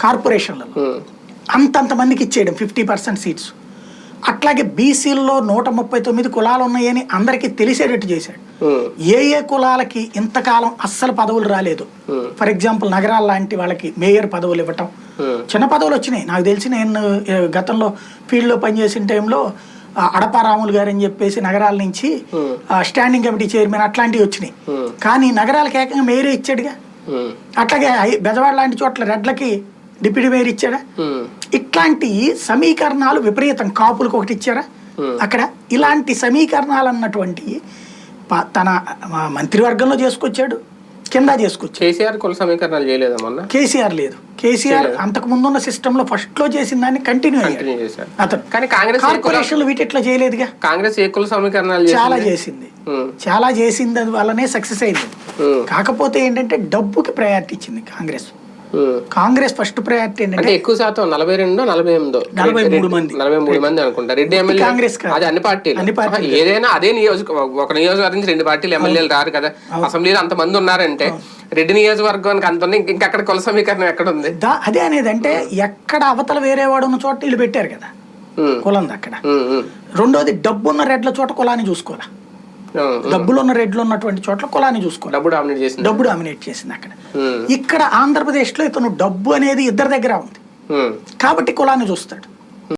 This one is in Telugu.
కార్పొరేషన్లలో. అంతంత మందికి ఇచ్చేయడం ఫిఫ్టీ పర్సెంట్ సీట్స్. అట్లాగే బీసీల్లో నూట ముప్పై తొమ్మిది కులాలు ఉన్నాయని అందరికీ తెలిసేటట్టు చేశాడు. ఏ ఏ కులాలకి ఇంతకాలం అస్సలు పదవులు రాలేదు. ఫర్ ఎగ్జాంపుల్ నగరాల లాంటి వాళ్ళకి మేయర్ పదవులు ఇవ్వటం. చిన్న పదవులు వచ్చినాయి. నాకు తెలిసి నేను గతంలో ఫీల్డ్లో పనిచేసిన టైంలో ఆ, అడపా రాములు గారు అని చెప్పేసి నగరాల నుంచి స్టాండింగ్ కమిటీ చైర్మన్ అట్లాంటివి వచ్చినాయి. కానీ నగరాలకు ఏకంగా మేయరే ఇచ్చాడుగా. అట్లాగే బెజవాడ లాంటి చోట్ల రెడ్లకి డిప్యూటీ మేయర్ ఇచ్చాడా? ఇట్లాంటి సమీకరణాలు విపరీతం. కాపులకు ఒకటి ఇచ్చారా. అక్కడ ఇలాంటి సమీకరణాలు అన్నటువంటి తన మంత్రివర్గంలో చేసుకొచ్చాడు. కింద చేసుకొచ్చాడు. కేసీఆర్ కుల సమీకరణాలు చేయలేదా మొన్న? కేసీఆర్ లేదు. కేసీఆర్ అంతకు ముందున్న సిస్టమ్లో ఫస్ట్లో చేసిన దాన్ని కంటిన్యూ చేశారు అతను. కానీ కాంగ్రెస్ కార్పొరేషన్లు వీటిట్లా చేయలేదుగా? కాంగ్రెస్ ఏ కుల సమీకరణాలు చాలా చేసింది? చాలా చేసింది అది వల్లనే సక్సెస్ అయింది. కాకపోతే ఏంటంటే డబ్బుకి ప్రయారిటీ ఇచ్చింది కాంగ్రెస్. కాంగ్రెస్ ఫస్ట్ ప్రయారిటీ అంటే ఎక్కువ శాతం నలభై రెండు నలభై ఎనిమిదో. నలభై మూడు మంది. నలభై మూడు మంది అనుకుంటా. రెడ్డి ఎమ్మెల్యే కాంగ్రెస్. అది అన్ని పార్టీలు. ఏదైనా అదే నియోజక ఒక నియోజకవర్గం నుంచి రెండు పార్టీలు ఎమ్మెల్యేలు రారు కదా. అసెంబ్లీలో అంత మంది ఉన్నారంటే రెడ్డి నియోజకవర్గానికి అంత ఉంది. ఇంక- అక్కడ కుల సమీకరణం ఎక్కడ ఉంది అదే అనేది అంటే ఎక్కడ అవతల వేరే వాడు ఉన్న చోట వీళ్ళు పెట్టారు కదా. కులంది అక్కడ రెండోది డబ్బు ఉన్న రెడ్ల చోట కులాన్ని చూసుకోవాలా. డబ్బులు ఉన్న రెడ్లు ఉన్నటువంటి చోట్ల కులాన్ని చూసుకోవాలి. డబ్బు డామినేట్ చేసింది. డబ్బు డామినేట్ చేసింది అక్కడ. ఇక్కడ ఆంధ్రప్రదేశ్లో ఇతను డబ్బు అనేది ఇద్దరి దగ్గర ఉంది. కాబట్టి కులాన్ని చూస్తాడు.